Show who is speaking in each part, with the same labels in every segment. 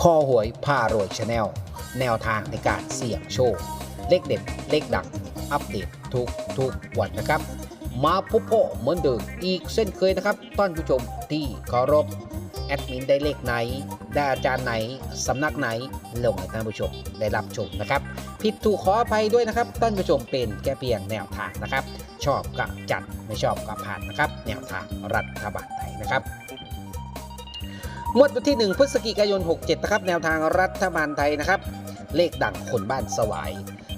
Speaker 1: คอหวยพารวยชาแนลแนวทางในการเสี่ยงโชค เลขเด็ด เลขดัง อัปเดตทุกทุกวันนะครับ มาพบพ่อเหมือนเดิมอีกเช่นเคยนะครับท่านผู้ชมที่เคารพแอดมินได้เลขไหน ได้อาจารย์ไหน สำนักไหนลงให้ท่านผู้ชมได้รับชมนะครับ ผิดถูกขออภัยด้วยนะครับท่านผู้ชมเป็นแค่เพียงแนวทางนะครับ ชอบก็จัดไม่ชอบก็ผ่านนะครับ แนวทางรัฐบาลไทยนะครับ งวดวันที่ 1 พฤศจิกายน 67 นะครับ แนวทางรัฐบาลไทยนะครับ เลขดังคนบ้านสวาย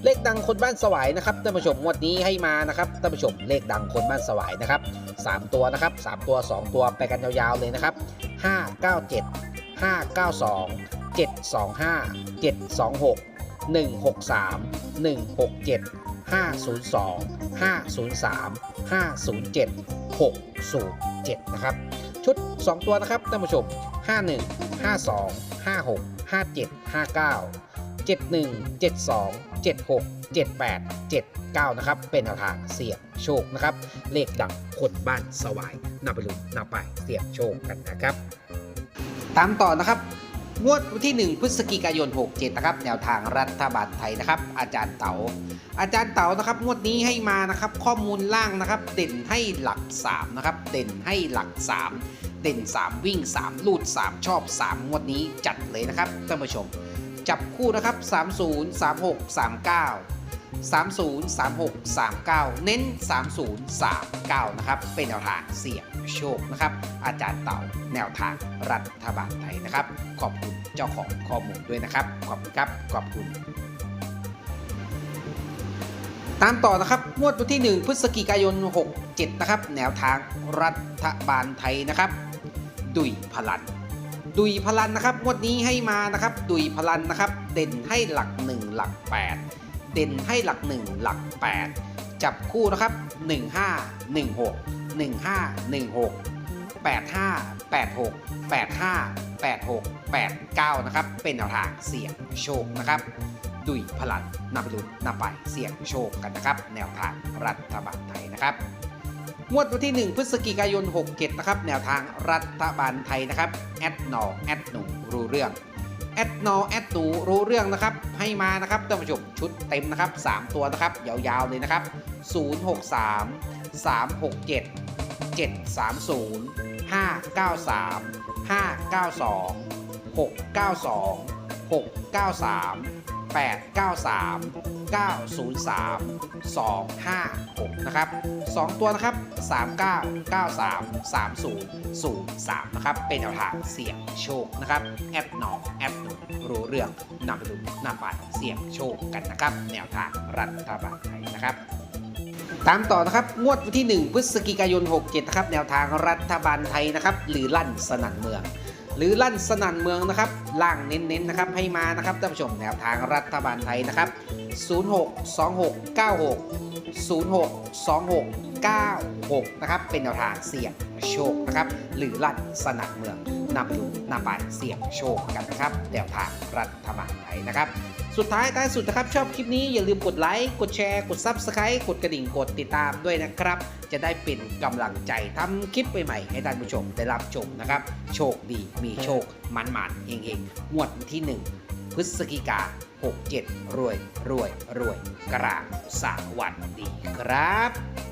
Speaker 1: เลขดังคนบ้านสวายนะครับท่านผู้ชมงวดนี้ให้มานะครับท่านผู้ชมเลขดังคนบ้านสวายนะครับสามตัวนะครับสามตัว 2 ตัวไปกันยาวๆเลยนะครับ 597 592 725 726 163 167 502 503 507 607 นะครับ ชุด 2 ตัวนะครับท่านผู้ชม 51 52 56 57 59 71 72 76 78 79 นะครับ เป็นแนวทางเสี่ยงโชคนะครับ เลขดังคนบ้านสวายนำไปลุ้นนำไปเสี่ยงโชคกันนะครับ ตามต่อนะครับงวดวันที่ 1 พฤศจิกายน 67 นะครับ แนวทางรัฐบาลไทยนะครับ อาจารย์เต๋า อาจารย์เต๋านะครับงวดนี้ให้มานะครับข้อมูลล่างนะครับเด่นให้หลัก3นะครับเด่นให้หลัก 3 เด่น 3 วิ่ง 3 ลูด 3 ชอบ 3 งวดนี้จัดเลยนะครับท่านผู้ชม จับคู่นะครับ 30 36 39 30 36 39 เน้น 30 39 นะครับ เป็นแนวทางเสี่ยงโชคนะครับ อาจารย์เต่าแนวทางรัฐบาลไทยนะครับ ขอบคุณเจ้าของข้อมูลด้วยนะครับ ขอบคุณครับ ขอบคุณ ตามต่อนะครับงวดวันที่ 1 พฤศจิกายน 67 นะครับ แนวทางรัฐบาลไทยนะครับ ดุยพลัน ดุยพลันนะครับงวดนี้ให้มานะครับ ดุยพลันนะครับ เด่นให้หลัก 1 หลัก 8 เด่นให้หลัก 1 หลัก 8 จับคู่นะครับ 15 16 15 16 85 86 85 86 89 นะครับ เป็นแนวทางเสี่ยงโชคนะครับ ดุยพลันนำไปลุ้นนำไปเสี่ยงโชคกันนะครับ แนวทางรัฐบาลไทยนะครับงวดวันที่ 1 พฤศจิกายน 67 นะครับ แนวทางรัฐบาลไทยนะครับ แอดนอแอดหนูรู้เรื่องแอดนอแอดหนูรู้เรื่องนะครับ ให้มานะครับท่านผู้ชมชุดเต็มนะครับ 3 ตัวนะครับ ยาวๆเลยนะครับ 063 367 730 593 592 692 693 893 903 256 นะครับ 2 ตัวนะครับ 39 93 30 03 นะครับ เป็นแนวทางเสี่ยงโชคนะครับ แอปหนองแอปหนุนรู้เรื่องนำไปดูนำไปเสี่ยงโชคกันนะครับ แนวทางรัฐบาลไทยนะครับตามต่อนะครับ งวดวันที่ 1 พฤศจิกายน 67 นะครับ แนวทางรัฐบาลไทยนะครับ หรือลั่นสนั่นเมือง หรือลั่นสนั่นเมืองนะครับล่างเน้นๆนะครับให้มานะครับท่านผู้ชมแนวทางรัฐบาลไทยนะครับ 06 26 96 06 26 96 นะครับเป็นแนวทางเสี่ยงโชคนะครับหรือลั่นสนั่นเมืองนำไปดูนำไปเสี่ยงโชคกันนะครับแนวทางรัฐบาลไทยนะครับ สุดท้ายท้ายสุดนะครับชอบคลิปนี้อย่าลืมกดไลค์กดแชร์กด Subscribe กดกระดิ่งกดติดตามด้วยนะครับ จะได้เป็นกำลังใจทำคลิปใหม่ๆให้ท่านผู้ชมได้รับชมนะครับ โชคดีมีโชคมันมันๆเฮงงวดวันที่ 1 พฤศจิกา 67 รวยรวยรวยกลางสวัสดีครับ